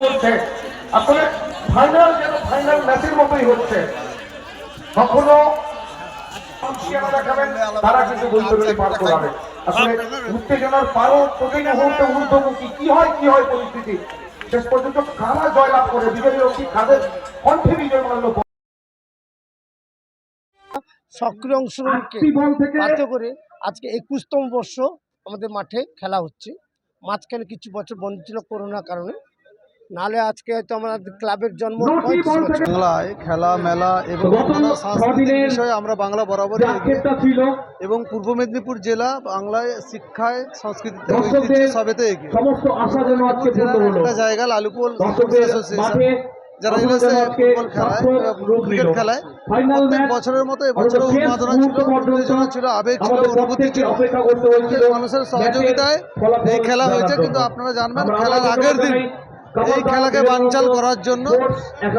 হচ্ছে। আসলে ফাইনাল যেন ফাইনাল ম্যাচের মতোই হচ্ছে। কখনো তারা কিন্তু বৈতরণী পার করাবে আসলে উত্তেজনার পারও প্রতি মুহূর্তে ঊর্ধ্বমুখী। কি হয় কি হয় পরিস্থিতি? শেষ পর্যন্ত কারা জয়লাভ করে বিজয়ী রক্ষী কাদের কণ্ঠে বিজয় মাল্য সক্রিয় অংশগ্রহণকে বাধ্য করে আজকে একুশতম বর্ষ আমাদের মাঠে খেলা হচ্ছে। মাঝখানে কিছু বছর বন্ধ ছিল করোনার কারণে। নালে আজকে হয়তো আমাদের ক্লাবের জন্ম বাংলায় খেলা মেলা এবং সাংস্কৃতিক বিষয়ে আমরা বাংলা বরাবরই ছিল এবং পূর্ব মেদিনীপুর জেলা বাংলায় শিক্ষায় সংস্কৃতিতে ঐতিহ্যে সবেতে এগিয়ে। সমস্ত আশা যেন আজকে পূর্ণ জেলার হলো। একটা জায়গা লালুপুর যারা ফুটবল খেলায় ক্রিকেট খেলায়। প্রত্যেক বছরের মতো এবছরও উন্মাদনা ছিল উত্তেজনা ছিল। আবেগ ছিল অনুভূতি ছিল। অপেক্ষা করতে হয়েছিল। মানুষের সহযোগিতায় এই খেলা হয়েছে কিন্তু আপনারা জানবেন আমরা খেলার আগের দিন এই খেলাকে বানচাল করার জন্য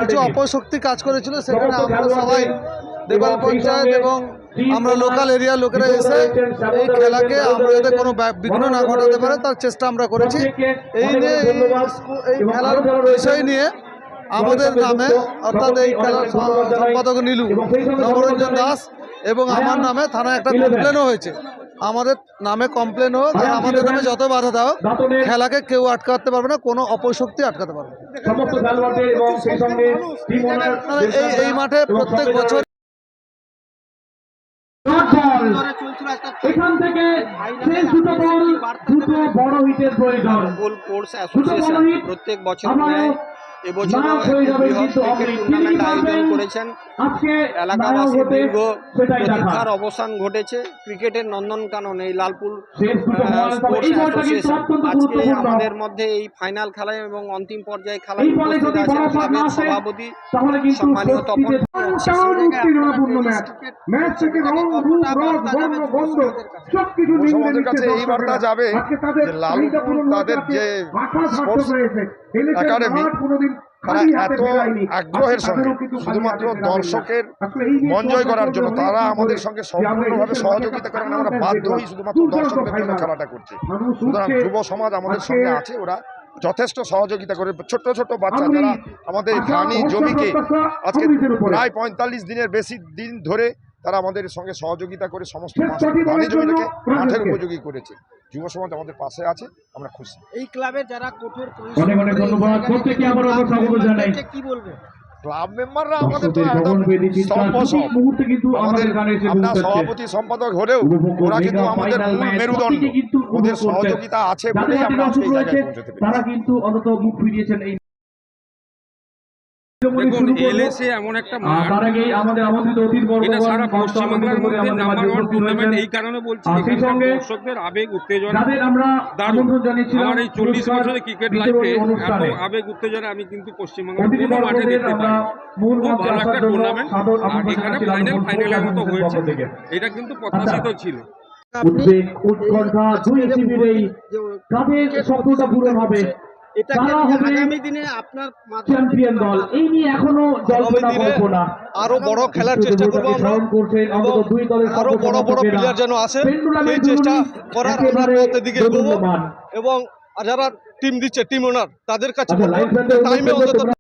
কিছু অপশক্তি কাজ করেছিল সেখানে আমরা সবাই দেবাল পঞ্চায়েত এবং আমরা লোকাল এরিয়ার লোকেরা এসে এই খেলাকে আমরা যাতে কোনো বিঘ্ন না ঘটাতে পারে তার চেষ্টা আমরা করেছি। এই নিয়ে এই এই খেলার বিষয় নিয়ে আমাদের নামে অর্থাৎ এই খেলার। সম্পাদক নীলু নবরঞ্জন দাস এবং আমার নামে থানায় একটা কমপ্লেনও হয়েছে। আমাদের নামে কমপ্লেন হোক আয়ান আমাদের নামে যত বাধা দাও খেলাকে কেউ আটকাতে পারবে না কোনো অপশক্তি আটকাতে পারবে এই এই মাঠে প্রত্যেক বছর এখান থেকে শেষ দুটো বল দুটো বড় হিটের প্রয়োজন। কোর্স দুটো বড় অ্যাসোসিয়েশন হিট প্রত্যেক বছর বৃহৎ ক্রিকেট টুর্নামেন্ট আয়োজন করেছেন। আজকে এলাকাবাসীর দীর্ঘ প্রতীক্ষার অবসান ঘটেছে। ক্রিকেটের নন্দনকানন এই লালপুর স্পোর্টস অ্যাসোসিয়েশন আজকে আমাদের মধ্যে এই ফাইনাল খেলায় এবং অন্তিম পর্যায়ে খেলায় উপস্থিত আছেন ক্লাবের সভাপতি সম্মানীয় তপন সমাজের কাছে এই বার্তা যাবে লালপুর চাহিদা তাদের যে স্পোর্টস একাডেমি, তারা এত আগ্রহের সঙ্গে কিন্তু খালি শুধুমাত্র। দর্শকের মন জয় করার জন্য তারা আমাদের সঙ্গে সম্পূর্ণভাবে সহযোগিতা করেন আমরা বাধ্য হই শুধুমাত্র দর্শকদের জন্য খেলাটা করছি। সুতরাং যুব সমাজ আমাদের সঙ্গে আছে ওরা যথেষ্ট সহযোগিতা করে। ছোট্ট ছোট বাচ্চা যারা আমাদের ধানি জমিকে আজকে প্রায় পঁয়তাল্লিশ দিনের বেশি দিন ধরে তারা আমাদের সঙ্গে সহযোগিতা করে সমস্ত শেষ ধানি জমিটাকে মাঠের উপযোগী করেছে। যুব সমাজ আমাদের পাশে আছে আমরা খুশি। এই ক্লাবের যারা কঠোর অনেক অনেক ধন্যবাদ। প্রত্যেককে আমরা স্বাগত জানাই। কি বলবে? ক্লাব মেম্বাররা আমাদের তো। মুহূর্তে কিন্তু আমাদের আমরা সভাপতি সম্পাদক হলেও ওরা কিন্তু আমাদের মূল মেরুদণ্ড। কিন্তু ওদের সহযোগিতা আছে বলে বলেই আমরা জায়গায় পৌঁছতে তারা কিন্তু অন্তত মুখ ফিরিয়েছেন এই দেখুন এলএসএ এমন একটা মাঠ। এটা সারা পশ্চিমবাংলার মধ্যে নাম্বার ওয়ান টুর্নামেন্ট এই কারণে বলছি দর্শকদের আবেগ উত্তেজনা। দারুণ। আমার এই চল্লিশ বছরের ক্রিকেট লাইফে এত আবেগ উত্তেজনা আমি কিন্তু পশ্চিমবঙ্গের কোনো মাঠে দেখতে পাই খুব ভালো একটা টুর্নামেন্ট আর এখানে ফাইনাল ফাইনালের মতো হয়েছে। এটা কিন্তু প্রত্যাশিত ছিল। উদ্বেগ উৎকণ্ঠা দুই শিবির এই স্বপ্নটা পূরণ হবে। এটা আগামী দিনে আপনার চ্যাম্পিয়ন দল। এই নিয়ে এখনও জল্পনা কল্পনা। আরও বড় খেলার চেষ্টা করব আমরা। দলের আরও বড় বড় প্লেয়ার যেন আসে সেই চেষ্টা করার আমরা দিকে এবং যারা টিম দিচ্ছে টিম ওনার তাদের কাছে আচ্ছা টাইমে অন্তত করতে